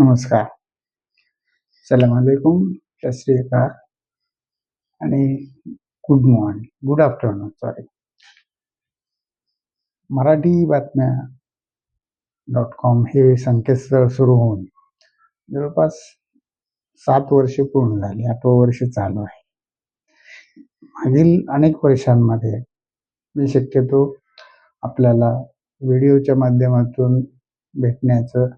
नमस्कार. सलाम अलैकुम सत श्री आणि good morning good afternoon sorry. Marathi Batmya dot com हे संकेतस्थळ सुरू होऊन जवळपास सात वर्षे पूर्ण झाली आठवं वर्ष चालू आहे. मागील अनेक वर्षांमध्ये मी शक्यतो आपल्याला व्हिडिओच्या माध्यमातून भेटण्याचं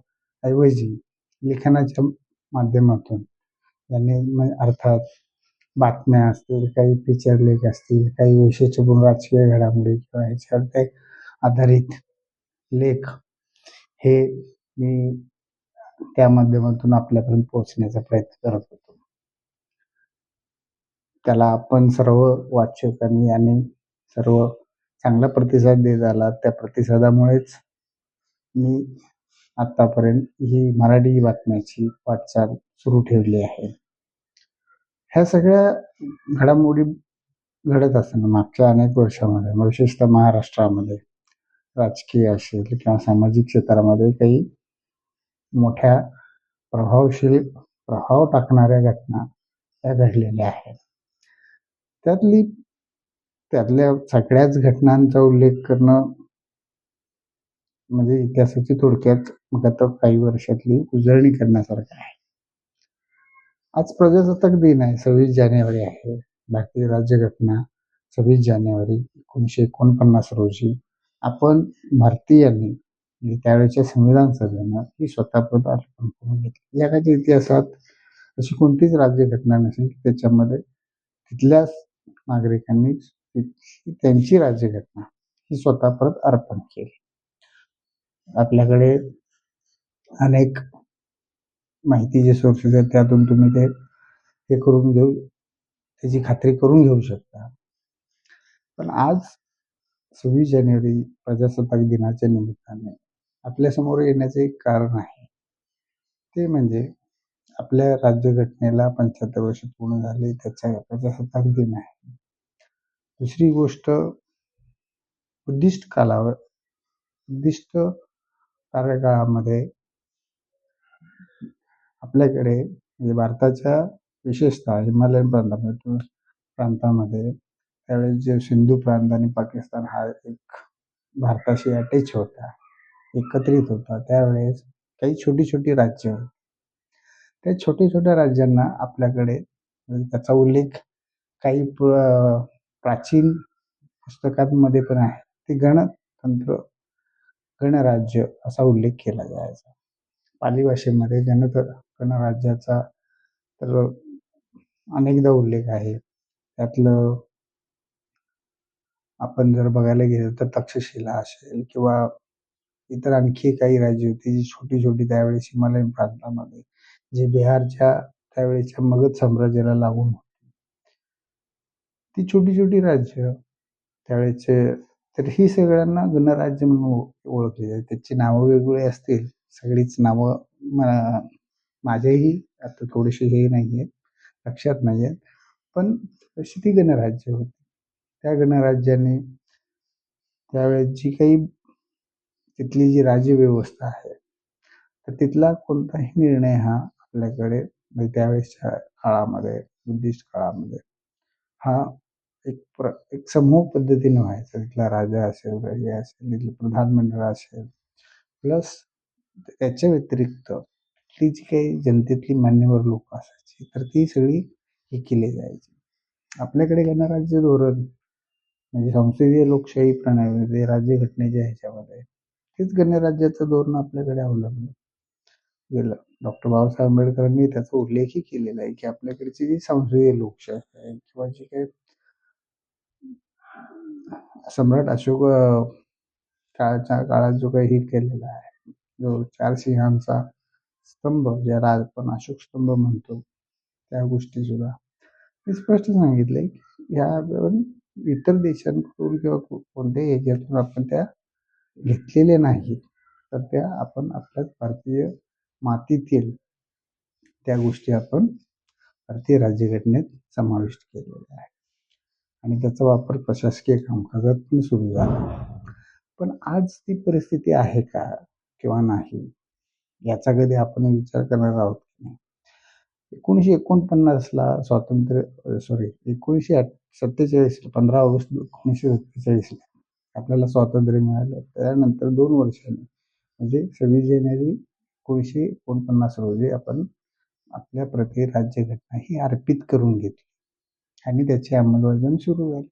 ऐवजी लिखाणाच्या माध्यमातून. यांनी अर्थात बातम्या असतील काही फीचर लेख असतील काही वैशिष्ट्यपूर्ण राजकीय घडामोडी किंवा ह्याच्यावर काही आधारित लेख हे मी त्या माध्यमातून आपल्यापर्यंत पोहोचण्याचा प्रयत्न करत होतो. त्याला आपण सर्व वाचकांनी आणि सर्व चांगला प्रतिसाद देत आला त्या प्रतिसादामुळेच मी आतापर्यंत ही मराठी बातम्याची वाटचाल सुरू ठेवली आहे. ह्या सगळ्या घडामोडी घडत असताना मागच्या अनेक वर्षामध्ये विशेषतः महाराष्ट्रामध्ये राजकीय असेल किंवा सामाजिक क्षेत्रामध्ये काही मोठ्या प्रभावशील प्रभाव टाकणाऱ्या घटना या घडलेल्या आहेत. त्यातली त्यातल्या सगळ्याच घटनांचा उल्लेख करणं म्हणजे इतिहासाची थोडक्यात मग आता काही वर्षातली उजळणी करण्यासारखं आहे. आज प्रजासत्ताक दिन आहे सव्वीस जानेवारी आहे. भारतीय राज्यघटना सव्वीस जानेवारी एकोणीसशे एकोणपन्नास रोजी आपण भारतीयांनी म्हणजे त्यावेळेच्या संविधान सभेनं ही स्वतःप्रत अर्पण करून घेतली. या काही इतिहासात अशी कोणतीच राज्यघटना नसेल की त्याच्यामध्ये तिथल्याच नागरिकांनी त्यांची राज्यघटना ही स्वतः परत अर्पण केली. आपल्याकडे अनेक माहितीचे सोर्सेस आहेत त्यातून तुम्ही ते हे करून घेऊ त्याची खात्री करून घेऊ शकता. पण आज सव्वीस जानेवारी प्रजासत्ताक दिनाच्या निमित्ताने आपल्यासमोर येण्याचे एक कारण आहे. ते म्हणजे आपल्या राज्यघटनेला पंच्याहत्तर वर्ष पूर्ण झाले त्याचा प्रजासत्ताक दिन आहे. दुसरी गोष्ट उद्दिष्ट कालावर उद्दिष्ट कार्यकाळामध्ये आपल्याकडे म्हणजे भारताच्या विशेषतः हिमालयन प्रांतामध्ये प्रांतामध्ये त्यावेळेस जे सिंधू प्रांत आणि पाकिस्तान हा एक भारताशी अटॅच होता एकत्रित होता त्यावेळेस काही छोटी छोटी राज्य होती. त्या छोट्या छोट्या राज्यांना आपल्याकडे म्हणजे त्याचा उल्लेख काही प्राचीन पुस्तकांमध्ये पण आहे. ते गणतंत्र गणराज्य असा उल्लेख केला जायचा. पाली भाषेमध्ये गणत गणराज्याचा तर अनेकदा उल्लेख आहे. त्यातलं आपण जर बघायला गेलं तर तक्षशिला असेल किंवा इतर आणखी काही राज्य होती जी छोटी छोटी त्यावेळेस हिमालयन प्रांतामध्ये जे बिहारच्या त्यावेळेच्या मगध साम्राज्याला लागून होती. ती छोटी छोटी राज्य त्यावेळेचे तर ही सगळ्यांना गणराज्य म्हणून ओळखली जाते. त्याची नावं वेगवेगळी असतील सगळीच नावं माझेही आता थोडीशी हे नाही आहेत लक्षात नाही आहेत पण अशी ती गणराज्य होती. त्या गणराज्याने त्यावेळेस जी काही तिथली जी राज्यव्यवस्था आहे तर तिथला कोणताही निर्णय हा आपल्याकडे म्हणजे त्यावेळेसच्या काळामध्ये बुद्धिस्ट काळामध्ये हा एक प्र एक समूह पद्धतीने व्हायचं. तिथला राजा असेल हे असेल तिथलं प्रधानमंडळ असेल. प्लस त्याच्या व्यतिरिक्त ती जी काही जनतेतली मान्यवर लोक असायची तर ती सगळी हे केली जायची. आपल्याकडे गणराज्य धोरण म्हणजे संसदीय लोकशाही प्रणालीमध्ये राज्यघटनेच्या ह्याच्यामध्ये तेच गणराज्याचं धोरण आपल्याकडे अवलंबलं गेलं. डॉक्टर बाबासाहेब आंबेडकरांनी त्याचा उल्लेखही केलेला आहे की आपल्याकडची जी संसदीय लोकशाही आहे किंवा जी काही सम्राट अशोक काळाच्या काळात जो काही हे केलेला आहे जो चार सिंहांचा स्तंभ ज्याला आपण अशोक स्तंभ म्हणतो त्या गोष्टी सुद्धा मी स्पष्ट सांगितले ह्या इतर देशांकडून किंवा कोणत्याही ह्याच्यातून आपण त्या घेतलेल्या नाहीत. तर त्या आपण आपल्याच भारतीय मातीतील त्या गोष्टी आपण भारतीय राज्यघटनेत समाविष्ट केलेल्या आहे आणि त्याचा वापर प्रशासकीय कामकाजात पण सुरू झाला. पण आज ती परिस्थिती आहे का किंवा नाही याचा कधी आपण विचार करणार आहोत की नाही? एकोणीसशे एकोणपन्नासला स्वातंत्र्य सॉरी एकोणीसशे अठ सत्तेचाळीस पंधरा ऑगस्ट एकोणीसशे सत्तेचाळीसला आपल्याला स्वातंत्र्य मिळालं. त्यानंतर दोन वर्षांनी म्हणजे सव्वीस जानेवारी एकोणीसशे एकोणपन्नास रोजी आपण आपल्या प्रति राज्यघटना ही अर्पित करून घेतली. आणि त्याची अंमलबजावणी सुरू झाली.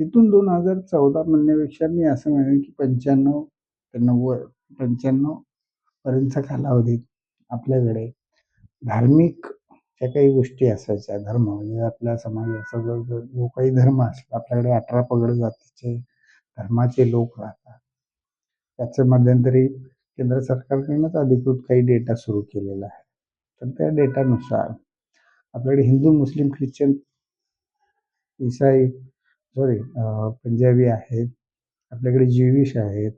तिथून दोन हजार चौदा म्हणण्यापेक्षा मी असं म्हणेन की पंच्याण्णव ते नव्वद पंच्याण्णव पर्यंतचा कालावधीत आपल्याकडे धार्मिक ज्या काही गोष्टी असायच्या धर्म म्हणजे आपल्या समाजाचा जो जो काही धर्म असला आपल्याकडे अठरा पगड जातीचे धर्माचे लोक राहतात. त्याचं मध्यंतरी केंद्र सरकारकडूनच अधिकृत काही डेटा सुरू केलेला आहे. तर त्या डेटानुसार आपल्याकडे हिंदू मुस्लिम ख्रिश्चन ईसाई सॉरी पंजाबी आहेत आपल्याकडे ज्युविश आहेत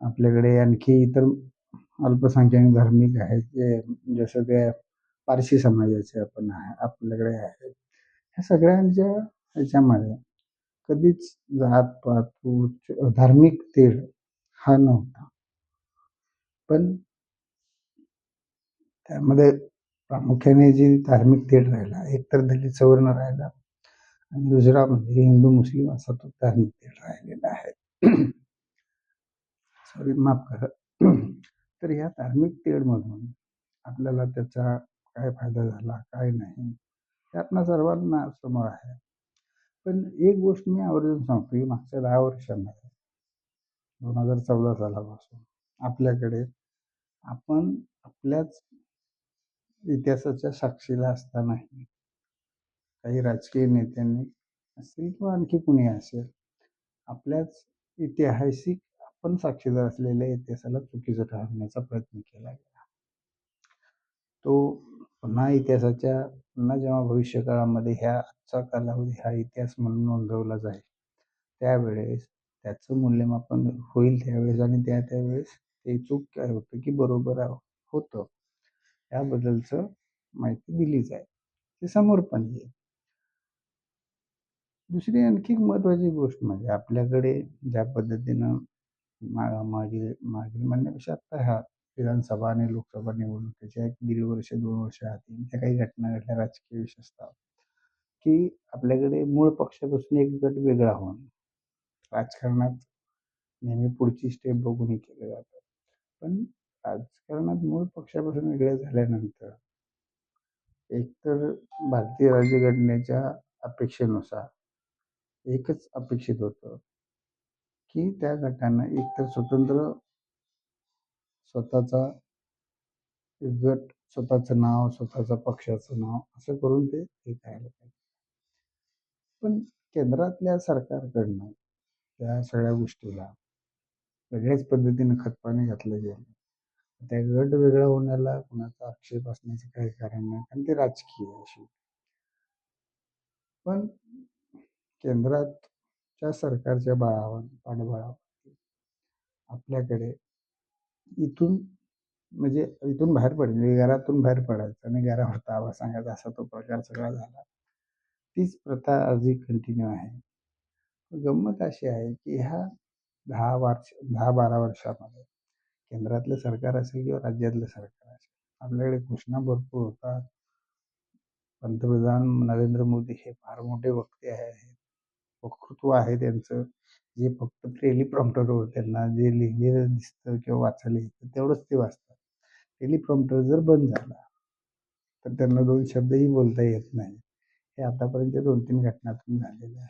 आपल्याकडे आणखी इतर अल्पसंख्याक धार्मिक आहेत जे जसं ते पारशी समाजाचे आपण आहे आपल्याकडे आहेत. ह्या सगळ्यांच्या ह्याच्यामध्ये कधीच जात पात उच्च धार्मिक तेढ हा नव्हता. पण त्यामध्ये प्रामुख्याने जी धार्मिक तेढ राहिला एकतर दलित सवर्ण राहिला आणि दुसरा म्हणजे हिंदू मुस्लिम असा तो धार्मिक तेढ राहिलेला आहे. सॉरी माफ करा. तर ह्या धार्मिक तेढमधून आपल्याला त्याचा काय फायदा झाला काय नाही हे सर्वांना समोर आहे. पण एक गोष्ट मी आवर्जून सांगतो की मागच्या दहा वर्षामध्ये दोन हजार चौदा सालापासून आपल्याकडे आपण आपल्याच इतिहासाच्या साक्षीला असतानाही काही राजकीय नेत्यांनी असेल किंवा आणखी कुणी असेल आपल्याच ऐतिहासिक आपण साक्षीदार असलेल्या इतिहासाला चुकीचं ठरवण्याचा प्रयत्न केला गेला. तो पुन्हा इतिहासाच्या पुन्हा जेव्हा भविष्यकाळामध्ये ह्या आजचा कालावधी हा इतिहास म्हणून नोंदवला जाईल त्यावेळेस त्याचं मूल्यमापन होईल त्यावेळेस आणि त्या त्यावेळेस ते चूक काय होतं की बरोबर होतं याबद्दलचं माहिती दिली जाईल. ते समोर पण येईल. दुसरी आणखी महत्त्वाची गोष्ट म्हणजे आपल्याकडे ज्या पद्धतीनं मा मागील मागील म्हणण्यापेक्षा आत्ता ह्या विधानसभा आणि लोकसभा निवडणुकीच्या एक दीड वर्ष दोन वर्ष आधी ज्या काही घटना घडल्या राजकीय विशेषतः की आपल्याकडे मूळ पक्षापासून एक गट वेगळा होऊन राजकारणात नेहमी पुढची स्टेप बघूनही केलं जातं. पण राजकारणात मूळ पक्षापासून वेगळे झाल्यानंतर एकतर भारतीय राज्यघटनेच्या अपेक्षेनुसार एकच अपेक्षित होतं की त्या गटांना एकतर स्वतंत्र स्वतःचा गट स्वतःचं नाव स्वतःचा पक्षाचं नाव असं करून ते हे करायला पाहिजे. पण केंद्रातल्या सरकारकडनं त्या सगळ्या गोष्टीला वेगळ्याच पद्धतीनं खतपाणी घातलं गेलं. त्या गट वेगळा होण्याला कुणाचा आक्षेप असण्याचं काही कारण नाही कारण ते राजकीय अशी पण केंद्रातच्या सरकारच्या बळावर पाठबळावर. आपल्याकडे इथून म्हणजे इथून बाहेर पड म्हणजे घरातून बाहेर पडायचं आणि घरावर ताबा सांगायचा असा तो प्रकार सगळा झाला. तीच प्रथा आजही कंटिन्यू आहे. गंमत अशी आहे की ह्या दहा वर्ष दहा बारा वर्षामध्ये केंद्रातलं सरकार असेल किंवा राज्यातलं सरकार असेल आपल्याकडे घोषणा भरपूर होतात. पंतप्रधान नरेंद्र मोदी हे फार मोठे वक्ते आहेत. वक्तृत्व आहे त्यांचं. जे फक्त टेलिप्रॉम्प्टरवर त्यांना जे लिहिलेलं दिसतं किंवा वाचायला येतं तेवढंच ते वाचतात. टेलिप्रॉम्प्टर जर बंद झाला तर त्यांना दोन शब्दही बोलता येत नाही. हे आतापर्यंत दोन तीन घटनातून झालेलं आहे.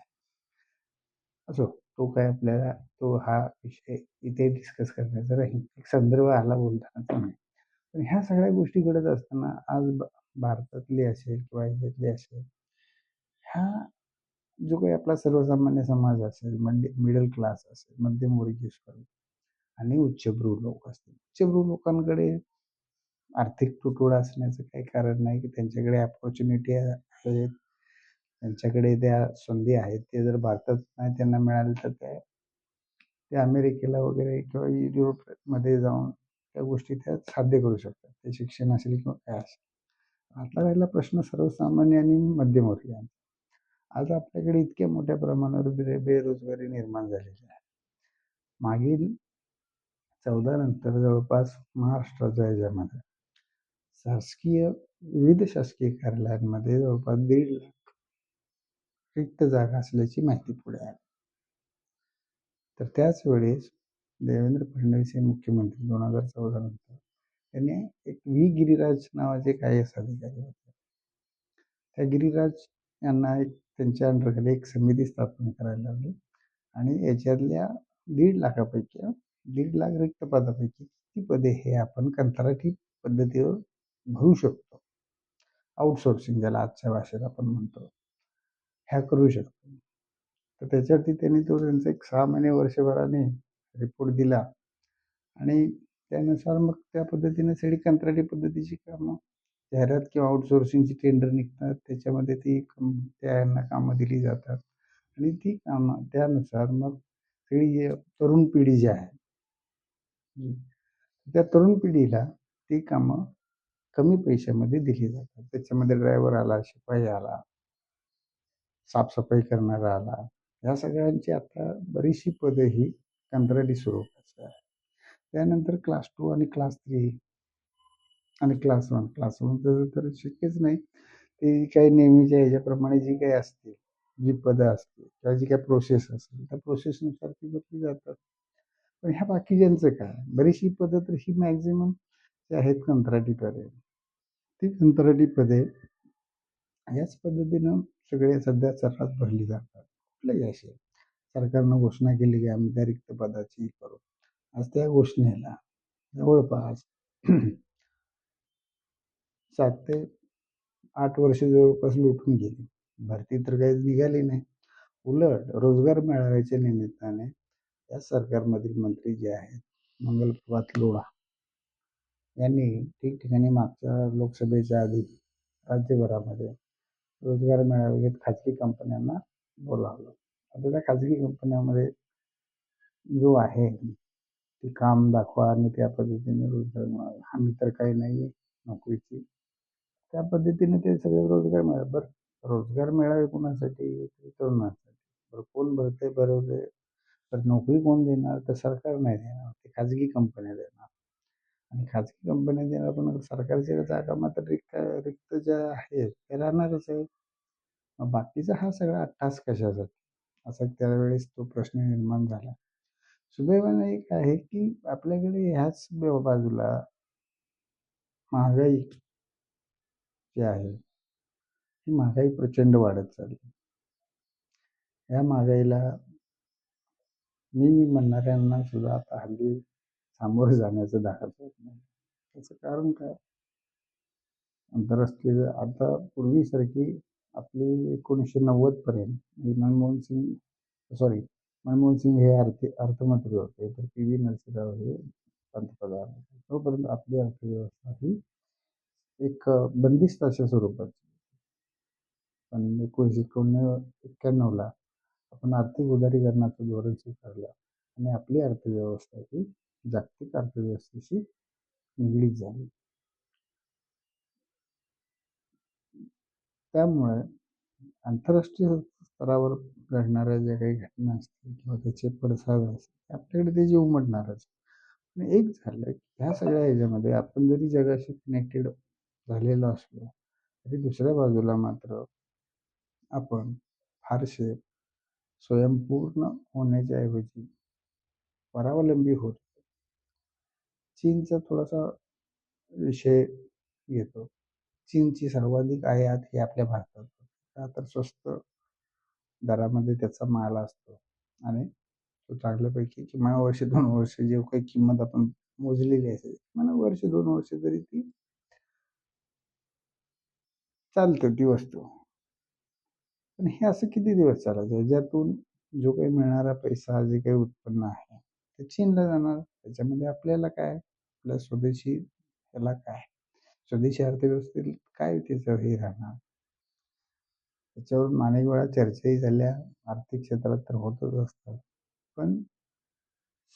असो तो काय आपल्याला तो हा विषय इथे डिस्कस करण्याचा राहील एक संदर्भ आला बोलताना नाही पण ह्या सगळ्या गोष्टी घडत असताना आज भारतातली असेल किंवा इंडियातले असेल ह्या जो काही आपला सर्वसामान्य समाज असेल म्हणजे मिडल क्लास असेल मध्यमवर्गीय आणि उच्चभ्रू लोक असतील. उच्चभ्रू लोकांकडे आर्थिक तुटवडा असण्याचं काही कारण नाही की त्यांच्याकडे अपॉर्च्युनिटी आहेत. त्यांच्याकडे त्या संधी आहेत. ते जर भारतात नाही त्यांना मिळाले तर त्या ते अमेरिकेला वगैरे किंवा युरोपमध्ये जाऊन त्या गोष्टी त्या साध्य करू शकतात. ते शिक्षण असेल किंवा काय असेल. आता राहिला प्रश्न सर्वसामान्य आणि मध्यमवर्गीयांचा आज आपल्याकडे इतक्या मोठ्या प्रमाणावर बे बेरोजगारी निर्माण झालेली आहे. मागील चौदा नंतर जवळपास महाराष्ट्राचा याच्यामध्ये शासकीय विविध शासकीय कार्यालयांमध्ये जवळपास दीड लाख रिक्त जागा असल्याची माहिती पुढे आली. तर त्याच वेळेस देवेंद्र फडणवीस हे मुख्यमंत्री दोन हजार चौदा नंतर त्यांनी एक व्ही. गिरीराज नावाचे काही आय अधिकारी होते. त्या गिरीराज यांना एक त्यांच्या अंडरखाली एक समिती स्थापन करायला लागली आणि याच्यातल्या दीड लाखापैकी दीड लाख रिक्त पदापैकी किती पदे हे आपण कंत्राटी पद्धतीवर भरू शकतो. आउटसोर्सिंग ज्याला आजच्या भाषेत आपण म्हणतो. ह्या करू शकतो. तर त्याच्यावरती त्यांनी तो त्यांचा एक सहा महिने वर्षभराने रिपोर्ट दिला. आणि त्यानुसार मग त्या पद्धतीने सगळी कंत्राटी पद्धतीची कामं जाहिरात किंवा आउटसोर्सिंगची टेंडर निघतात त्याच्यामध्ये ती कम त्या यांना कामं दिली जातात. आणि ती कामं त्यानुसार मग सगळी तरुण पिढी जी आहे त्या तरुण पिढीला ती कामं कमी पैशामध्ये दिली जातात. त्याच्यामध्ये ड्रायव्हर आला शिपाई आला साफसफाई करणारा आला या सगळ्यांची आता बरीचशी पदं ही कंत्राटी स्वरूपाची आहे. त्यानंतर क्लास टू आणि क्लास थ्री आणि क्लास वन क्लास वन तर शक्यच नाही ते काही नेहमीच्या ह्याच्याप्रमाणे जी काही असतील जी पदं असतील किंवा जी काही प्रोसेस असेल त्या प्रोसेसनुसार ती बदली जातात. पण ह्या बाकीच्यांचं काय? बरीचशी पदं तर ही मॅक्झिमम जे आहेत कंत्राटी पदे. ती कंत्राटी पदे याच पद्धतीनं सगळे सध्या सर्रास भरली जातात. कुठल्याही असे सरकारनं घोषणा केली की आम्ही त्या रिक्त पदाची करू. आज त्या घोषणेला जवळपास सात ते आठ वर्ष जवळपास लुटून गेली. भरती तर काही निघाली नाही. उलट रोजगार मिळाव्याच्या निमित्ताने या सरकारमधील मंत्री जे आहेत मंगलप्रभात लोढा यांनी ठिकठिकाणी मागच्या लोकसभेच्या आधी राज्यभरामध्ये रोजगार मेळावे घेत खाजगी कंपन्यांना बोलावलं. आता त्या खाजगी कंपन्यामध्ये जो आहे ते काम दाखवा आणि त्या पद्धतीने रोजगार मिळावा. हमी तर काही नाही आहे नोकरीची. त्या पद्धतीने ते सगळे रोजगार मिळाले. बरं रोजगार मिळावे कोणासाठी? तरुणांसाठी. बरं कोण भरते भरवते तर नोकरी कोण देणार? तर सरकार नाही देणार. ते खाजगी कंपन्या देणार. आणि खाजगी कंपन्या देणार पण सरकारच्या जागा मात्र रिक्त रिक्त ज्या आहेत त्या राहणारच आहे मग बाकीचा हा सगळा अट्टास कशासाठी? असा त्यावेळेस तो प्रश्न निर्माण झाला. सुदैवाने एक आहे की आपल्याकडे ह्याच बाजूला महागाई जी आहे ही महागाई प्रचंड वाढत चालली. या महागाईला मी म्हणणाऱ्यांना सुद्धा आता हल्ली सामोरं जाण्याचं धाडस होत नाही. त्याचं कारण काय? आंतरराष्ट्रीय आता पूर्वीसारखी आपली एकोणीसशे नव्वदपर्यंत म्हणजे मनमोहन सिंग सॉरी मनमोहन सिंग हे अर्थ अर्थमंत्री होते तर पी व्ही नरसिंहराव हे पंतप्रधान होते. तोपर्यंत आपली अर्थव्यवस्था ही एक बंदिस्त अशा स्वरूपाची. पण एकोणीसशे एकोण एक्क्याण्णवला आपण आर्थिक उदारीकरणाचं धोरण स्वीकारलं आणि आपली अर्थव्यवस्था ही जागतिक अर्थव्यवस्थेशी निगडीत झाली. त्यामुळे आंतरराष्ट्रीय स्तरावर घडणाऱ्या ज्या काही घटना असतील किंवा त्याचे पडसाद असतील आपल्याकडे ते जे उमटणारच एक झालं की ह्या सगळ्या ह्याच्यामध्ये आपण जरी जगाशी कनेक्टेड झालेलो असलो तरी दुसऱ्या बाजूला मात्र आपण फारसे स्वयंपूर्ण होण्याच्या ऐवजी परावलंबी होत चीनचा थोडासा विषय येतो चीनची सर्वाधिक आयात ही आपल्या भारतात का तर स्वस्त दरामध्ये त्याचा माल असतो. आणि तो चांगल्यापैकी किमान वर्ष दोन वर्ष जे काही किंमत आपण मोजलेली असेल किमान वर्ष दोन वर्ष तरी ती चालते ती वस्तू. पण हे असं किती दिवस चालायचं ज्यातून जो काही मिळणारा पैसा जे काही उत्पन्न आहे ते चीनला जाणार. त्याच्यामध्ये आपल्याला काय? आपल्या स्वदेशी त्याला काय? स्वदेशी अर्थव्यवस्थेत काय त्याचं हे राहणार? त्याच्यावरून अनेक वेळा चर्चाही झाल्या. आर्थिक क्षेत्रात तर होतच असतात पण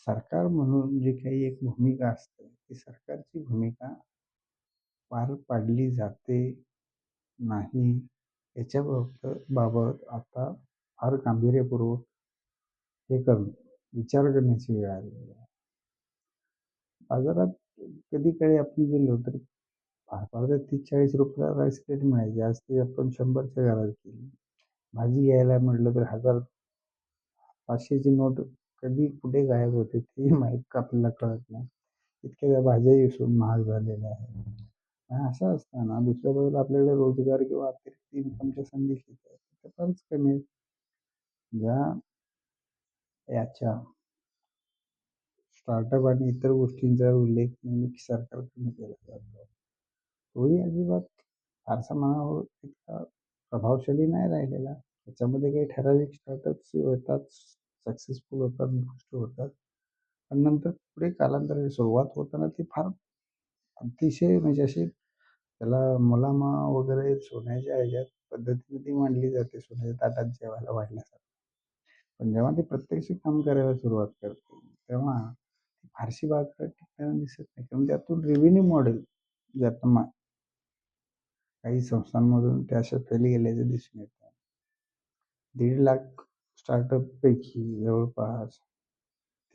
सरकार म्हणून जी काही एक भूमिका असते ती सरकारची भूमिका पार पाडली जाते. नाही. याच्या बाबत आता फार गांभीर्यपूर्वक हे करणं विचार करण्याची वेळ आलेली आहे. बाजारात कधी काळी आपण गेलो तर फार फार तर तीस चाळीस रुपयाला राईस प्लेट मिळायची. आज ते आपण शंभरच्या घरात गेली भाजी घ्यायला म्हटलं तर हजार पाचशेची नोट कधी कुठे गायब होते ते माहीत आपल्याला कळत नाही. इतक्या त्या भाज्याही विसरून महाग झालेल्या आहेत. असं असताना दुसऱ्या बाजूला आपल्याकडे रोजगार किंवा अतिरिक्त इन्कमच्या संधी त्या फारच कमी आहेत ज्या याच्या स्टार्टअप आणि इतर गोष्टींचा उल्लेख नेहमी सरकारकडून केला जातो. तोही अजिबात फारसा मनावर इतका प्रभावशाली नाही राहिलेला. त्याच्यामध्ये काही ठराविक स्टार्टअप्स होतात सक्सेसफुल होतात गोष्टी होतात. पण नंतर पुढे कालांतराने सुरुवात होताना ती फार अतिशय म्हणजे अशी त्याला मुलामा वगैरे सोन्याच्या ह्याच्यात पद्धतीने ती मांडली जाते सोन्याच्या ताटात जेवायला वाढण्यासाठी. पण जेव्हा ती प्रत्यक्ष काम करायला सुरुवात करते तेव्हा ती फारशी बाग टिकताना दिसत नाही. कारण त्यातून रेव्हेन्यू मॉडेल ज्यात मा काही संस्थांमधून ते अशा फेल गेल्याचे दिसून येतं दीड लाख स्टार्टअप पैकी जवळपास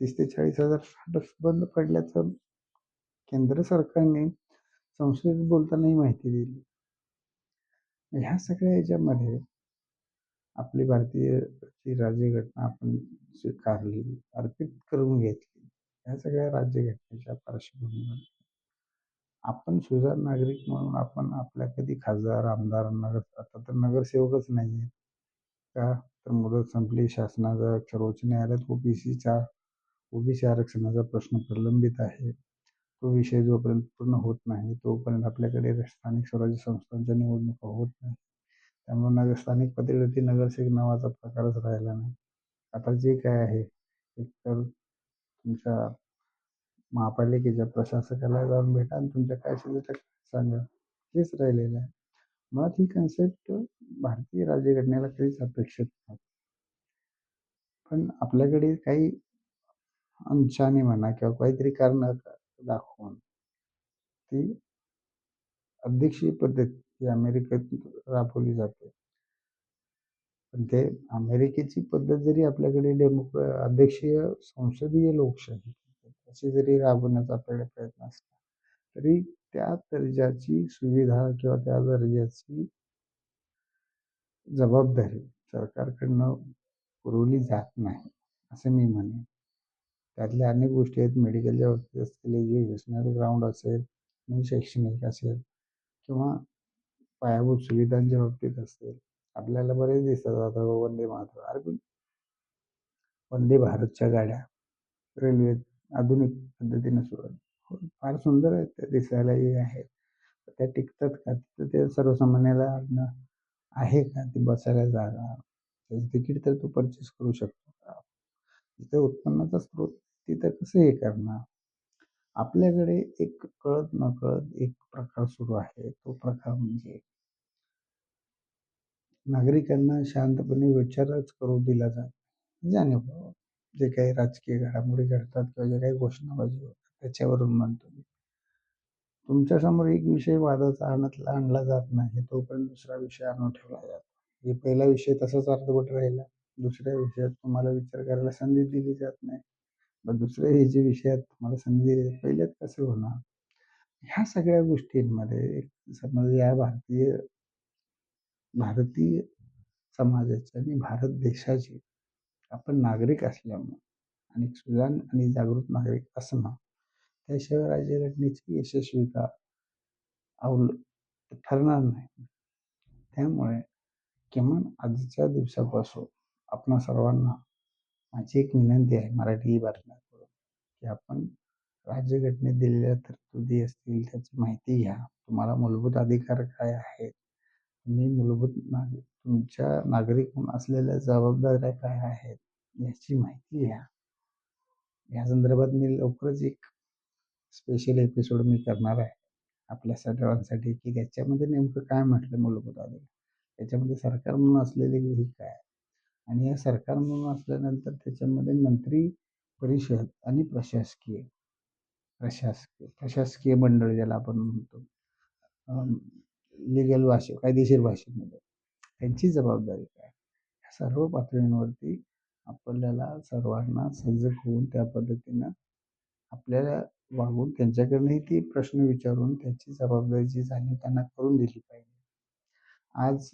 तीस ते चाळीस हजार स्टार्टअप बंद पडल्याचं केंद्र सरकारने संसदेत बोलतानाही माहिती दिली. ह्या सगळ्या याच्यामध्ये आपली भारतीय राज्यघटना आपण स्वीकारली अर्पित करून घेतली. ह्या सगळ्या राज्यघटनेच्या पार्श्वभूमीवर आपण सुजाण नागरिक म्हणून आपण आपल्या कधी खासदार आमदार नगर आता तर नगरसेवकच नाही आहे का? तर मुदत संपली शासनाचा सर्वोच्च न्यायालयात ओबीसीचा ओबीसी आरक्षणाचा प्रश्न प्रलंबित आहे. तो विषय जोपर्यंत पूर्ण होत नाही तोपर्यंत आपल्याकडे स्थानिक स्वराज्य संस्थांच्या निवडणुका होत नाही. त्यामुळे नगर स्थानिक पातळीवरती नगरसेवक नावाचा प्रकारच राहिला नाही. आता जे काय आहे एक तर तुमच्या महापालिकेच्या प्रशासकाला जाऊन भेटा आणि तुमच्या काय शिल्लक सांगा. हेच राहिलेलं आहे. मुळात ही कन्सेप्ट भारतीय राज्यघटनेला कधीच अपेक्षित नाही. पण आपल्याकडे काही अंशाने म्हणा किंवा काहीतरी कारण दाखवून. ती अध्यक्षीय पद्धत ही अमेरिकेत राबवली जाते. पण ते अमेरिकेची पद्धत जरी आपल्याकडे डेमोक्र अध्यक्षीय संसदीय लोकशाही अशी जरी राबवण्याचा आपल्याकडे प्रयत्न असला तरी त्या दर्जाची सुविधा किंवा त्या दर्जाची जबाबदारी सरकारकडनं पुरवली जात नाही असं मी म्हणेन. त्यातल्या अनेक गोष्टी आहेत. मेडिकलच्या बाबतीत असतील एज्युकेशनल ग्राउंड असेल म्हणजे शैक्षणिक असेल किंवा पायाभूत सुविधांच्या बाबतीत असेल आपल्याला बरेच दिसतात आता वंदे मातरम. अरे पण वंदे भारतच्या गाड्या रेल्वे आधुनिक पद्धतीने सुरू आहेत. हो, फार सुंदर आहेत त्या दिसायलाही आहेत. त्या टिकतात का? तिथं ते सर्वसामान्याला आहे का? ती बसायला जागा. तिकीट तर तू परचेस करू शकतो. का तिथे उत्पन्नाचा स्रोत तिथं कसं हे करणार? आपल्याकडे एक कळत नकळत एक प्रकार सुरू आहे. तो प्रकार म्हणजे नागरिकांना शांतपणे विचारच करू दिला जात जाणीव जे काही राजकीय घडामोडी घडतात किंवा जे काही घोषणाबाजी होतात त्याच्यावरून म्हणतो मी. तुमच्यासमोर एक विषय वादाचा आणत आणला जात नाही तोपर्यंत दुसरा विषय आणून ठेवला जातो. हे पहिला विषय तसाच अर्धवट राहिला. दुसऱ्या विषयात तुम्हाला विचार करायला संधी दिली जात नाही. मग दुसरे हे जे विषयात तुम्हाला संधी पहिल्यात कसं होणार? ह्या सगळ्या गोष्टींमध्ये समज या भारतीय भारतीय समाजाची आणि भारत देशाची आपण नागरिक असल्यामुळं आणि सुजाण आणि जागृत नागरिक असणं त्याशिवाय राज्यघटनेची यशस्वीता अवल ठरणार नाही. त्यामुळे किमान आजच्या दिवसापासून आपण सर्वांना माझी एक विनंती आहे मराठी भाषणाकडून की आपण राज्यघटनेत दिलेल्या तरतुदी असतील त्याची माहिती घ्या. तुम्हाला मूलभूत अधिकार काय आहेत? तुम्ही मूलभूत नाग तुमच्या नागरिक म्हणून असलेल्या जबाबदाऱ्या काय आहेत याची माहिती घ्या. या संदर्भात मी लवकरच एक स्पेशल एपिसोड मी करणार आहे. आपल्या सर्वांसाठी की त्याच्यामध्ये नेमकं काय म्हटलं मूलभूत अधिकार? त्याच्यामध्ये सरकार म्हणून असलेले हे काय? आणि या सरकार म्हणून असल्यानंतर त्याच्यामध्ये मंत्री परिषद आणि प्रशासकीय प्रशासकीय प्रशासकीय मंडळ ज्याला आपण म्हणतो लिगल भाषे कायदेशीर भाषेमध्ये त्यांची जबाबदारी काय? ह्या सर्व पातळींवरती आपल्याला सर्वांना सजग होऊन त्या पद्धतीनं आपल्याला वागून त्यांच्याकडनंही ती प्रश्न विचारून त्याची जबाबदारी जी जाणीव त्यांना करून दिली पाहिजे. आज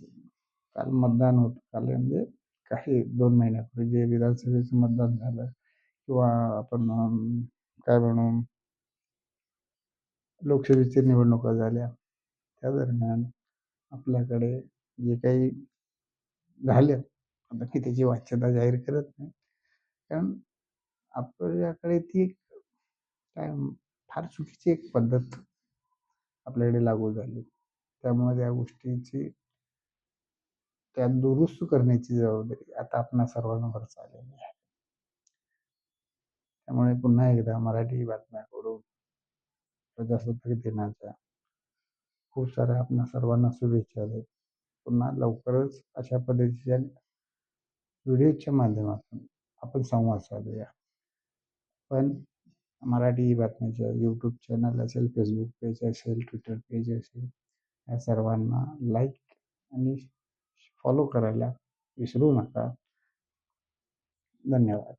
काल मतदान होतं काल म्हणजे काही दोन महिन्यापूर्वी जे विधानसभेचं मतदान झालं किंवा आपण काय म्हणू लोकसभेच्या निवडणुका झाल्या त्या दरम्यान आपल्याकडे जे काही झालं आता त्याची वाच्यता जाहीर करत नाही. कारण आपल्याकडे ती एक काय फार चुकीची एक पद्धत आपल्याकडे लागू झाली. त्यामुळे त्या गोष्टीची त्या दुरुस्त करण्याची जबाबदारी आता आपणा सर्वांवर चाललेली आहे. त्यामुळे पुन्हा एकदा मराठी बातम्याकडून प्रजासत्ताक दिनाच्या खूप साऱ्या आपणा सर्वांना शुभेच्छा देत पुन्हा लवकरच अशा पद्धतीच्या व्हिडिओच्या माध्यमातून आपण संवाद साधूया. पण मराठी बातम्याच्या यूट्यूब चॅनल असेल फेसबुक पेज असेल ट्विटर पेज असेल या सर्वांना लाईक आणि फॉलो करायला विसरू नका. धन्यवाद.